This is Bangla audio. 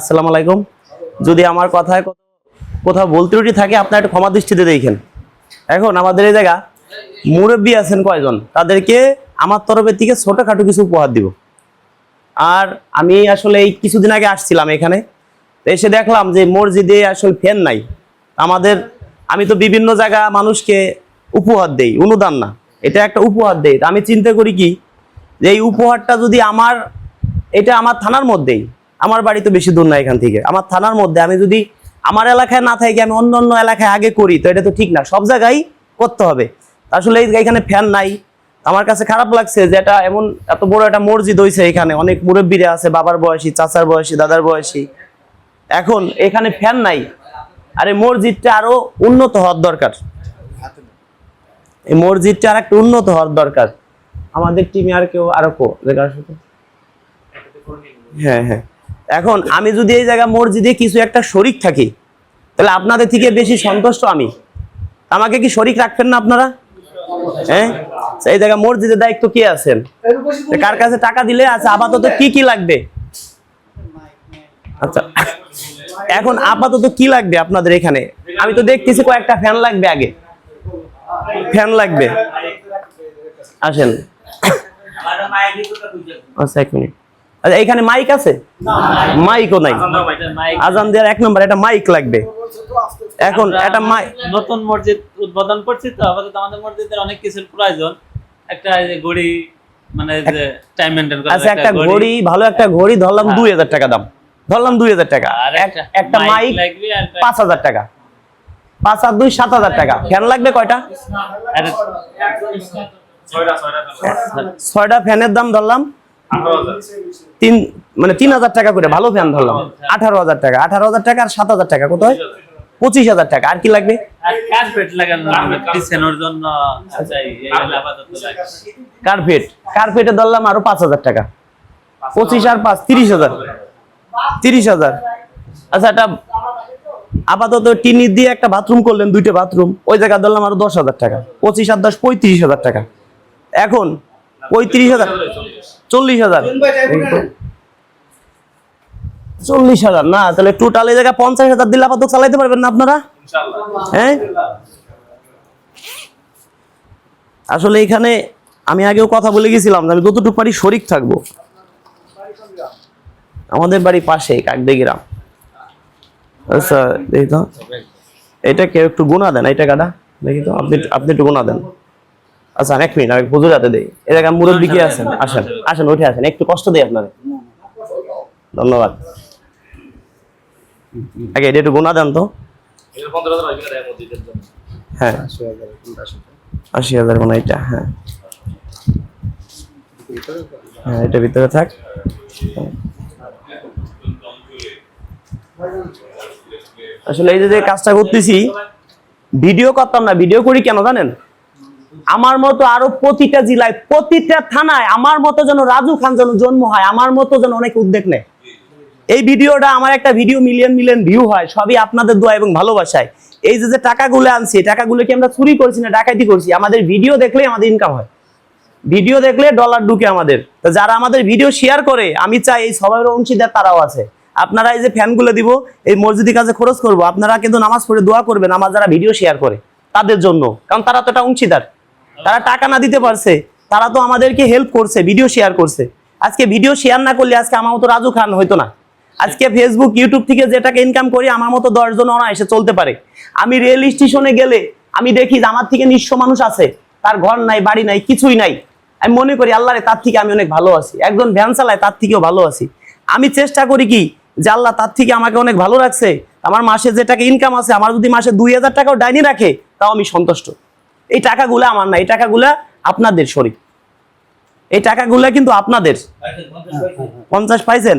আসসালামু আলাইকুম। যদি আমার কথায় কোথাও বলতে ত্রুটি থাকে, আপনার একটু ক্ষমা দৃষ্টিতে দেখেন। এখন আমাদের এই জায়গা, মুরব্বী আছেন কয়জন? তাদেরকে আমার তরফের থেকে ছোটখাটো কিছু উপহার দিব। আর আমি আসলে এই কিছুদিন আগে আসছিলাম এখানে। এসে দেখলাম যে মসজিদে আসলে ফ্যান নাই। আমাদের আমি তো বিভিন্ন জায়গা মানুষকে উপহার দেই, অনুদান না। এটা একটা উপহার দেই। আমি চিন্তা করি কি, যে এই উপহারটা যদি আমার এটা আমার থানার মধ্যেই। আমার বাড়ি তো বেশি দূর না এখান থেকে। আমার থানার মধ্যে আমি যদি আমার এলাকায় না থাকি, আমি অন্য অন্য এলাকায় আগে করি, তো এটা তো ঠিক না। সব জায়গায় করতে হবে। আসলে এখানে ফ্যান নাই। আমার কাছে খারাপ লাগছে যে এটা এমন এত বড় একটা মসজিদ হয়েছে এখানে। অনেক মুরব্বীরা আছে, বাবার বয়সী, চাচার বয়সী, দাদার বয়সী। এখন এখানে ফ্যান নাই। আর এই মসজিদটা আরও উন্নত হওয়ার দরকার। এই মসজিদটা আর একটু উন্নত হওয়ার দরকার। আমাদের টিমে আর কেউ, আরও কো হ্যাঁ হ্যাঁ। এখন আমি যদি এই জায়গা মসজিদে কিছু একটা শরিক থাকি, তাহলে আপনাদের থেকে বেশি সন্তুষ্ট আমি। আমাকে কি শরিক রাখবেন না আপনারা? হ্যাঁ এই জায়গা মসজিদের দায়িত্ব কে আছেন? কার কাছে টাকা দিলে আছে? আপাতত কি কি লাগবে? আচ্ছা এখন আপাতত কি লাগবে আপনাদের এখানে? আমি তো দেখতেছি কয়েকটা ফ্যান লাগবে আগে। ফ্যান লাগবে। আসেন। আচ্ছা এক মিনিট। আচ্ছা এখানে মাইক আছে? মাইকও নাই। আজান দেওয়ার এক নম্বর একটা মাইক লাগবে। এখন একটা মাইক নতুন মসজিদ উদ্বোধন করছি তো আপাতত আমাদের মসজিদের অনেক কিছুর প্রয়োজন। একটা এই যে ঘড়ি মানে যে টাইম মেনটেন করা আচ্ছা একটা ঘড়ি। ভালো একটা ঘড়ি ধরলাম দুই হাজার টাকা দাম। ধরলাম দুই হাজার টাকা। আর এক- একটা মাইক লাগবে আর একটা- পাঁচ হাজার টাকা। পাঁচ আর দুই সাত হাজার টাকা। ফ্যান লাগবে কয়টা? ছয়টা ফ্যানের দাম ধরলাম। তিন মানে তিন হাজার টাকা করে ভালো ফ্যান ধরলাম। আঠারো হাজার। টাকা আঠারো হাজার টাকা আর সাত হাজার টাকা কত হয়? পঁচিশ হাজার টাকা। আর কি লাগবে? কার্পেট কার্পেট কার্পেটে ধরলাম আরও পাঁচ হাজার টাকা। পঁচিশ আর পাঁচ তিরিশ হাজার। তিরিশ হাজার। আচ্ছা একটা আপাতত টিনি দিয়ে একটা বাথরুম করলেন দুইটা বাথরুম ওই জায়গা ধরলাম আরও দশ হাজার টাকা। পঁচিশ আর দশ পঁয়ত্রিশ হাজার টাকা। এখন পঁয়ত্রিশ হাজার। চল্লিশ হাজার। চল্লিশ হাজার। না তাহলে টোটাল এই জায়গায় পঞ্চাশ হাজার দিলে আপাতত চালাইতে পারবেন না আপনারা? হ্যাঁ? আসলে এখানে আমি আগেও কথা বলে গেছিলাম আমি যতটুকু পারি শরিক থাকব। আমাদের বাড়ি পাশে কাকদে গ্রাম আচ্ছা দেখি তো। এটা কেউ একটু গুণা দেন এই টাকাটা দেখি তো আপনি আপনি একটু গুণা দেন। আচ্ছা এক মিনিট আমি হুজুর হাতে দিই। এ জায়গায় মুরব্বী কি আছেন? আসেন আসেন উঠে আসেন একটু কষ্ট দিই আপনাদের ধন্যবাদ। আগে এটা একটু গুণা দেন তো। হ্যাঁ। আশি হাজার মানে এটা হ্যাঁ। হ্যাঁ এটা ভিতরে থাক। আসলে এই যে কাজটা করতেছি ভিডিও করতাম না ভিডিও করি কেন জানেন? আমার মতো আরও প্রতিটা জেলায়, প্রতিটা থানায় আমার মতো যেন রাজু খান যেন জন্ম হয়, আমার মতো যেন অনেক উদ্যোগ নেয়। এই ভিডিওটা আমার একটা ভিডিও মিলিয়ন মিলিয়ন ভিউ হয়, সবই আপনাদের দোয়া এবং ভালোবাসায়। এই যে যে টাকাগুলো আনছি টাকাগুলো কি আমরা চুরি করছি না ডাকাতি করছি? আমাদের ভিডিও দেখলেই আমাদের ইনকাম হয়। ভিডিও দেখলে ডলার ঢুকে আমাদের। তো যারা আমাদের ভিডিও শেয়ার করে, আমি চাই এই সবার অংশীদার তারাও আছে। আপনারা এই যে ফ্যানগুলো দিব, এই মসজিদি কাজে খরচ করব, আপনারা কিন্তু নামাজ পড়ে দোয়া করবেন, আমার যারা ভিডিও শেয়ার করে, তাদের জন্য। কারণ তারা তো একটা অংশীদার। তারা টাকা না দিতে পারছে, তারা তো আমাদেরকে হেল্প করছে ভিডিও শেয়ার করছে। আজকে ভিডিও শেয়ার না করলে আজকে আমার মতো রাজু খান হইতো না। আজকে ফেসবুক ইউটিউব থেকে যে টাকা ইনকাম করি, আমার মতো দশজন অনায়াসে চলতে পারে। আমি রেল স্টেশনে গেলে, আমি দেখি যে আমার থেকে নিঃস্ব মানুষ আছে, তার ঘর নাই, বাড়ি নাই, কিছুই নাই। আমি মনে করি, আল্লাহরে তার থেকে আমি অনেক ভালো আছি। একজন ভ্যান চালায়, তার থেকেও ভালো আছি। আমি চেষ্টা করি কি, যে আল্লাহ তার থেকে আমাকে অনেক ভালো রাখছে আমার মাসে যে টাকা ইনকাম আছে, আমার যদি মাসে দুই হাজার টাকাও ডাইনি রাখে, তাও আমি সন্তুষ্ট। এই টাকাগুলো আমার না এই টাকাগুলা আপনাদের শরীর এই টাকাগুলা কিন্তু আপনাদের। পঞ্চাশ পাইছেন?